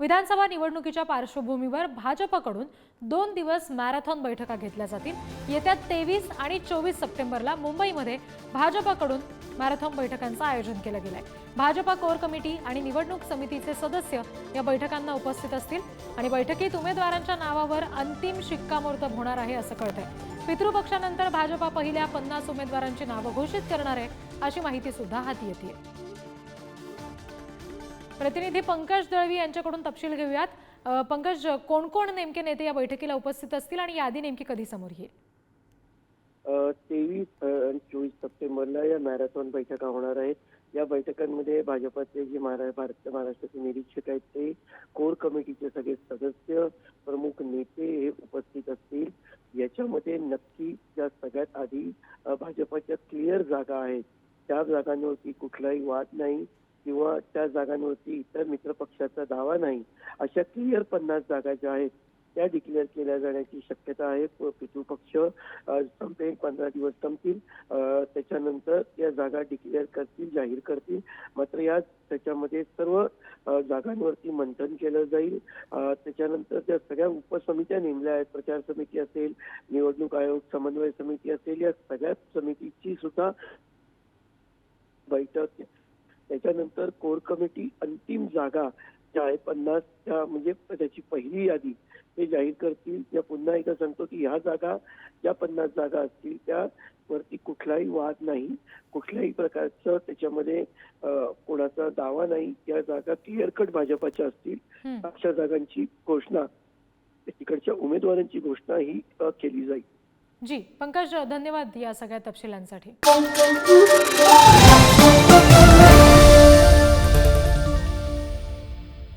विधानसभा निवडणुकीच्या पार्श्वभूमीवर भाजपकडून दोन दिवस मॅरेथॉन बैठका घेतल्या जातील. येत्या तेवीस आणि चोवीस सप्टेंबरला मुंबईमध्ये भाजपकडून मॅरेथॉन बैठकांचं आयोजन केलं गेलं आहे भाजपा कोर कमिटी आणि निवडणूक समितीचे सदस्य या बैठकांना उपस्थित असतील आणि बैठकीत उमेदवारांच्या नावावर अंतिम शिक्कामोर्तब होणार आहे असं कळतंय. पितृपक्षानंतर भाजपा पहिल्या पन्नास उमेदवारांची नावं घोषित करणार आहे अशी माहिती सुद्धा हाती येते प्रतिनिधी पंकज दळवी यांच्याकडून तपशील घेऊयात. पंकज कोण कोण नेमके नेते या बैठकीला उपस्थित असतील आणि यादी नेमकी कधी समोर येईल? तेवीस आणि चोवीस सप्टेंबरला या मॅरेथॉन बैठका होणार आहेत. या बैठकांमध्ये भाजपाचे जे महारा महाराष्ट्राचे निरीक्षक आहेत ते कोर कमिटीचे सगळे सदस्य प्रमुख नेते हे उपस्थित असतील. याच्यामध्ये नक्की ज्या सगळ्यात आधी भाजपाच्या क्लिअर जागा आहेत त्या जागांवरती कुठलाही वाद नाही. किंवा त्या जागांवरती इतर मित्र पक्षाचा दावा नाही अशा क्लिअर पन्नास जागा ज्या आहेत त्या डिक्लेअर केल्या जाण्याची शक्यता आहे. पितृपक्ष संपेल पंधरा दिवस संपतील. त्याच्यानंतर या जागा डिक्लेअर करतील जाहीर करतील. मात्र या त्याच्यामध्ये सर्व जागांवरती मंथन केलं जाईल. त्याच्यानंतर त्या सगळ्या उपसमित्या नेमल्या आहेत. प्रचार समिती असेल निवडणूक आयोग समन्वय समिती असेल या सगळ्या समितीची सुद्धा बैठक त्याच्यानंतर कोर कमिटी अंतिम जागा ज्या आहे पन्नास त्या म्हणजे त्याची पहिली यादी ते जाहीर करतील. त्या पुन्हा एकदा सांगतो की ह्या जागा ज्या पन्नास जागा असतील त्या वरती कुठलाही वाद नाही. कुठल्याही प्रकारचं त्याच्यामध्ये कोणाचा दावा नाही. या जागा क्लिअर कट भाजपाच्या असतील. अशा जागांची घोषणा तिकडच्या उमेदवारांची घोषणा ही केली जाईल. जी पंकज धन्यवाद या सगळ्या तपशिलांसाठी.